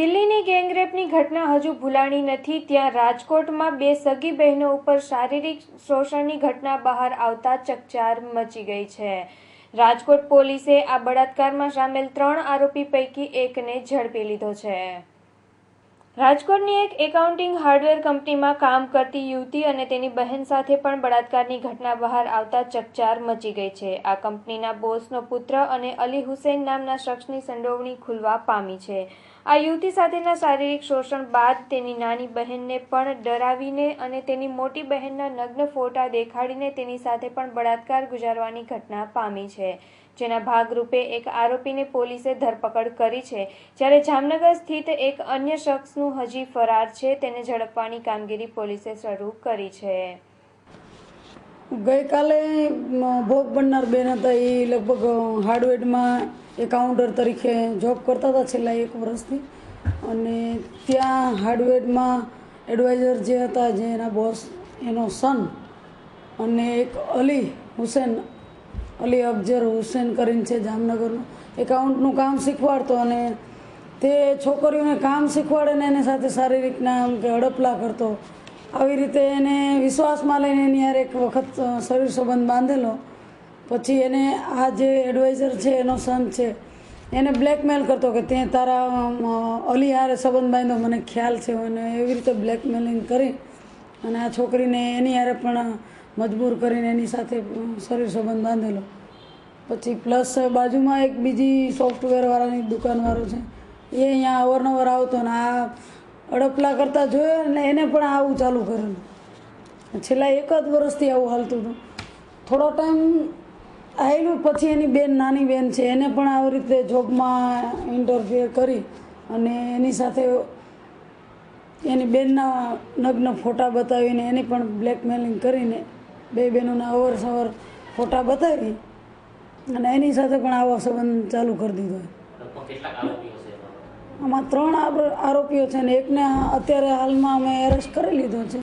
દિલ્હીની ગેંગરેપની ઘટના હજુ ભૂલાણી નથી. ત્યાં રાજકોટમાં બે સગી બહેનો ઉપર શારીરિક શોષણની ઘટના બહાર આવતા ચકચાર મચી ગઈ છે. રાજકોટ પોલીસે આ બળાત્કારમાં સામેલ ત્રણ આરોપી પૈકી એકને ઝડપી લીધો છે. રાજકોટની એક એકાઉન્ટિંગ હાર્ડવેર કંપનીમાં કામ કરતી યુવતી અને તેની બહેન સાથે પણ બળાત્કારની ઘટના બહાર આવતા ચકચાર મચી ગઈ છે. આ કંપનીના બોસનો પુત્ર અને અલી હુસૈન નામના શખ્સની સંડોવણી ખુલવા પામી છે. આ યુવતી સાથેના શારીરિક શોષણ બાદ તેની નાની બહેનને પણ ડરાવીને અને તેની મોટી બહેનના નગ્ન ફોટા દેખાડીને તેની સાથે પણ બળાત્કાર ગુજારવાની ઘટના પામી છે. જેના ભાગરૂપે એક આરોપીને પોલીસે ધરપકડ કરી છે. જ્યારે જામનગર સ્થિત એક અન્ય શખ્સનું હજી ફરાર છે, તેને ઝડપવાની કામગીરી પોલીસે શરૂ કરી છે. ગઈકાલે ભોગ બનનાર બેન હતા, એ લગભગ હાર્ડવેરમાં એકાઉન્ટર તરીકે જોબ કરતા હતા છેલ્લા એક વર્ષથી. અને ત્યાં હાર્ડવેરમાં એડવાઇઝર જે હતા જે એના બોસ, એનો સન અને એક અલી હુસેન અલી અફજર હુસેન કરીને છે જામનગરનું. એકાઉન્ટનું કામ શીખવાડતો અને તે છોકરીઓને કામ શીખવાડે ને એની સાથે શારીરિકના આમ કે હડપલા કરતો. આવી રીતે એને વિશ્વાસમાં લઈને એની યાર એક વખત શરીર સંબંધ બાંધેલો. પછી એને આ જે એડવાઇઝર છે, એનો સન છે, એને બ્લેકમેલ કરતો કે તે તારા અલી હારે સંબંધ બાંધ્યો મને ખ્યાલ છે, અને એવી રીતે બ્લેકમેલિંગ કરી. અને આ છોકરીને એની હારે પણ મજબૂર કરીને એની સાથે શરીર સંબંધ બાંધેલો. પછી પ્લસ બાજુમાં એક બીજી સોફ્ટવેરવાળાની દુકાનવાળો છે. એ અહીંયા અવારનવાર આવતો ને આ અડપલા કરતા જોયો ને એને પણ આવું ચાલુ કરેલું. છેલ્લા એક જ વર્ષથી આવું હાલતું હતું. થોડો ટાઈમ આવેલું પછી એની બેન, નાની બેન છે, એને પણ આવી રીતે જોબમાં ઇન્ટરફિયર કરી અને એની સાથે એની બેનના નગ્ન ફોટા બતાવીને એની પણ બ્લેકમેલિંગ કરીને બે બહેનોના અવર સવર ફોટા બતાવી અને એની સાથે પણ આવો સંબંધ ચાલુ કરી દીધો? આમાં ત્રણ આરોપીઓ છે ને એકને અત્યારે હાલમાં અમે એરેસ્ટ કરી લીધો છે